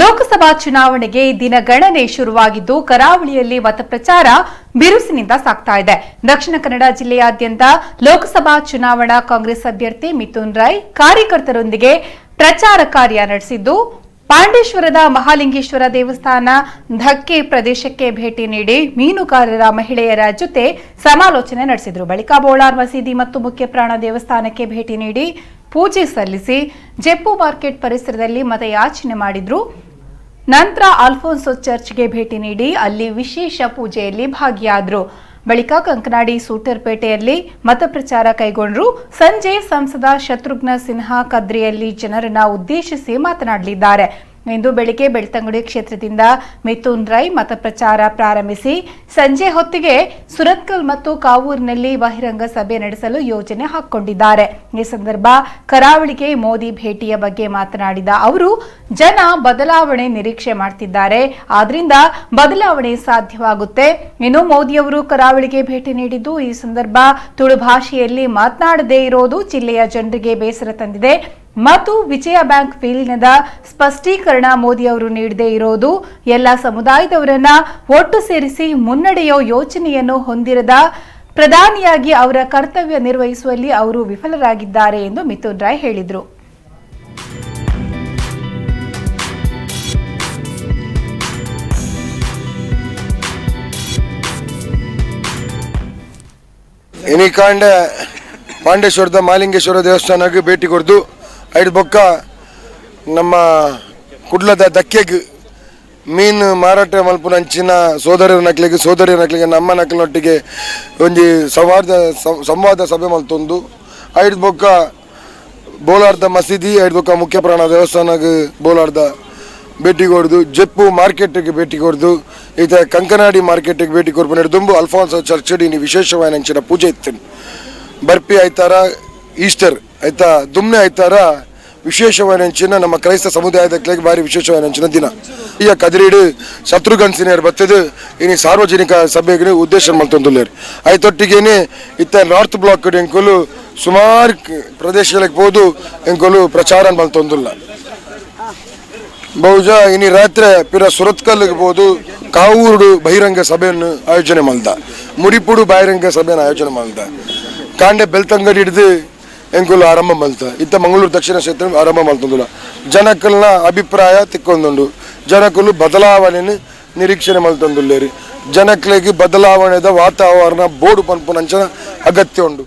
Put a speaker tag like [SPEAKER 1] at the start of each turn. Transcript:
[SPEAKER 1] ಲೋಕಸಭಾ ಚುನಾವಣೆಗೆ ದಿನಗಣನೆ ಶುರುವಾಗಿದ್ದು, ಕರಾವಳಿಯಲ್ಲಿ ಮತಪ್ರಚಾರ ಬಿರುಸಿನಿಂದ ಸಾಗ್ತಾ ಇದೆ. ದಕ್ಷಿಣ ಕನ್ನಡ ಜಿಲ್ಲೆಯಾದ್ಯಂತ ಲೋಕಸಭಾ ಚುನಾವಣಾ ಕಾಂಗ್ರೆಸ್ ಅಭ್ಯರ್ಥಿ ಮಿಥುನ್ ರೈ ಕಾರ್ಯಕರ್ತರೊಂದಿಗೆ ಪ್ರಚಾರ ಕಾರ್ಯ ನಡೆಸಿದ್ದು, ಪಾಂಡೇಶ್ವರದ ಮಹಾಲಿಂಗೇಶ್ವರ ದೇವಸ್ಥಾನ ಧಕ್ಕೆ ಪ್ರದೇಶಕ್ಕೆ ಭೇಟಿ ನೀಡಿ ಮೀನುಗಾರರ ಮಹಿಳೆಯರ ಜೊತೆ ಸಮಾಲೋಚನೆ ನಡೆಸಿದರು. ಬಳಿಕ ಬೋಳಾರ್ ಮಸೀದಿ ಮತ್ತು ಮುಖ್ಯ ಪ್ರಾಣ ದೇವಸ್ಥಾನಕ್ಕೆ ಭೇಟಿ ನೀಡಿ ಪೂಜೆ ಸಲ್ಲಿಸಿ ಜೆಪ್ಪು ಮಾರ್ಕೆಟ್ ಪರಿಸರದಲ್ಲಿ ಮತಯಾಚನೆ ಮಾಡಿದ್ರು. ನಂತರ ಆಲ್ಫೋನ್ಸೋ ಚರ್ಚ್ಗೆ ಭೇಟಿ ನೀಡಿ ಅಲ್ಲಿ ವಿಶೇಷ ಪೂಜೆಯಲ್ಲಿ ಭಾಗಿಯಾದರು. ಬಳಿಕ ಕಂಕನಾಡಿ ಸೂಟರ್ಪೇಟೆಯಲ್ಲಿ ಮತಪ್ರಚಾರ ಕೈಗೊಂಡರು. ಸಂಜೆ ಸಂಸದ ಶತ್ರುಘ್ನ ಸಿನ್ಹಾ ಕದ್ರಿಯಲ್ಲಿ ಜನರನ್ನು ಉದ್ದೇಶಿಸಿ ಮಾತನಾಡಲಿದ್ದಾರೆ. ಇಂದು ಬೆಳಿಗ್ಗೆ ಬೆಳ್ತಂಗಡಿ ಕ್ಷೇತ್ರದಿಂದ ಮಿಥುನ್ ರೈ ಮತಪ್ರಚಾರ ಪ್ರಾರಂಭಿಸಿ. ಸಂಜೆ ಹೊತ್ತಿಗೆ ಸುರತ್ಕಲ್ ಮತ್ತು ಕಾವೂರಿನಲ್ಲಿ ಬಹಿರಂಗ ಸಭೆ ನಡೆಸಲು ಯೋಜನೆ ಹಾಕಿಕೊಂಡಿದ್ದಾರೆ. ಈ ಸಂದರ್ಭ ಕರಾವಳಿಗೆ ಮೋದಿ ಭೇಟಿಯ ಬಗ್ಗೆ ಮಾತನಾಡಿದ ಅವರು, ಜನ ಬದಲಾವಣೆ ನಿರೀಕ್ಷೆ ಮಾಡ್ತಿದ್ದಾರೆ. ಆದ್ರಿಂದ ಬದಲಾವಣೆ ಸಾಧ್ಯವಾಗುತ್ತೆ. ಇನ್ನು ಮೋದಿಯವರು ಕರಾವಳಿಗೆ ಭೇಟಿ ನೀಡಿದ್ದು, ಈ ಸಂದರ್ಭ ತುಳು ಭಾಷೆಯಲ್ಲಿ ಮಾತನಾಡದೇ ಇರೋದು ಜಿಲ್ಲೆಯ ಜನರಿಗೆ ಬೇಸರ ತಂದಿದೆ. ಮತ್ತು ವಿಜಯ ಬ್ಯಾಂಕ್ ಫೀಲಿನದ ಸ್ಪಷ್ಟೀಕರಣ ಮೋದಿ ಅವರು ನೀಡದೇ ಇರೋದು, ಎಲ್ಲ ಸಮುದಾಯದವರನ್ನ ಒಟ್ಟು ಸೇರಿಸಿ ಮುನ್ನಡೆಯೋ ಯೋಚನೆಯನ್ನು ಹೊಂದಿರದ ಪ್ರಧಾನಿಯಾಗಿ ಅವರ ಕರ್ತವ್ಯ ನಿರ್ವಹಿಸುವಲ್ಲಿ ಅವರು ವಿಫಲರಾಗಿದ್ದಾರೆ ಎಂದು ಮಿಥುನ್ ರಾಯ್ ಹೇಳಿದರು.
[SPEAKER 2] ಎನಿಕಾಂಡ ಪಾಂಡೇಶ್ವರದ ಮಾಲಿಂಗೇಶ್ವರ ದೇವಸ್ಥಾನಕ್ಕೆ ಭೇಟಿ ಕೊಡ್ದು ಐದು ಬೊಕ್ಕ ನಮ್ಮ ಕುಡ್ಲದ ದಕ್ಕೆಗ್ ಮೀನು ಮಾರಾಟ ಮಲ್ಪುನಂಚಿನ ಸೋದರರ ನಕ್ಲಿಗೆ, ಸೋದರಿಯರ ನಕ್ಲಿಗೆ, ನಮ್ಮ ನಕ್ಲೊಟ್ಟಿಗೆ ಒಂಜಿ ಸಂವಾದ ಸಂವಾದ ಸಭೆ ಮಲ್ತೊಂದು. ಐದು ಬೊಕ್ಕ ಬೋಲಾರ್ದ ಮಸೀದಿ, ಐದು ಬೊಕ್ಕ ಮುಖ್ಯ ಪ್ರಾಣ ದೇವಸ್ಥಾನಕ್ಕೆ ಬೋಲಾರ್ದ ಭೇಟಿ ಕೊಡ್ದು, ಜೆಪ್ಪು ಮಾರ್ಕೆಟ್ಗೆ ಭೇಟಿ ಕೊಡ್ದು, ಈತ ಕಂಕನಾಡಿ ಮಾರ್ಕೆಟ್ಗೆ ಭೇಟಿ ಕೊಡ್ಬೋದು ದುಂಬು ಅಲ್ಫಾನ್ಸೋ ಚರ್ಚಡಿನಿ ವಿಶೇಷವಾಗಿ ಅಂಚಿನ ಪೂಜೆ ಇತ್ತೇನೆ. ಬರ್ಪಿ ಆಯ್ತಾರ ಈಸ್ಟರ್ ಆಯ್ತಾ ದುಮ್ನೆ ಆಯ್ತಾರ ವಿಶೇಷವಾದ ಅಂಚಿನ ನಮ್ಮ ಕ್ರೈಸ್ತ ಸಮುದಾಯದ ಬಾರಿ ವಿಶೇಷವಾದ ಅಂಚಿನ ದಿನ ಈಗ ಕದಿರಿಡು ಶತ್ರುಘ್ನ ಸಿನಿಯರ್ ಬತ್ತದು, ಇನಿ ಸಾರ್ವಜನಿಕ ಸಭೆಗೆ ಉದ್ದೇಶ ಮಲ್ತೊಂದುಲ್ಲೇರು ಐತೊಟ್ಟಿಗೇನೆ ಇತ್ತ ನಾರ್ತ್ ಬ್ಲಾಕ್ ಎಂಕುಲು ಸುಮಾರು ಪ್ರದೇಶಗಳಿಗೆ ಹೋದು ಎಂಕುಲು ಪ್ರಚಾರ ಮಲ್ತೊಂದುಲ್ಲ ಬಹುಶಃ ಇನಿ ರಾತ್ರಿ ಪಿರ ಸುರತ್ಕಲ್ಗೆ ಹೋದು ಕಾವೂರು ಬಹಿರಂಗ ಸಭೆಯನ್ನು ಆಯೋಜನೆ ಮಾಡ್ದ ಮುಡಿಪುಡು ಬಹಿರಂಗ ಸಭೆಯನ್ನು ಆಯೋಜನೆ ಮಾಡ್ದ ಕಾಂಡೆ ಬೆಳ್ತಂಗಡಿ ಹಿಡಿದು ಎಂಕುಲು ಆರಂಭ ಮಲ್ತ. ಇತ್ತ ಮಂಗಳೂರು ದಕ್ಷಿಣ ಕ್ಷೇತ್ರ ಆರಂಭ ಮಲ್ತಂದುಲ್ಲ. ಜನಕಲ್ನ ಅಭಿಪ್ರಾಯ ತಿಕ್ಕೊಂದುಂಡು. ಜನಕ್ಕಲು ಬದಲಾವಣೆಯನ್ನು ನಿರೀಕ್ಷಣೆ ಮಲ್ತಂದುಲ್ಲೇರಿ. ಜನಕ್ಲೆಗೆ ಬದಲಾವಣೆದ ವಾತಾವರಣ ಬೋಡು ಪನ್ಪುನಂಚನ ಅಗತ್ಯ ಉಂಡು.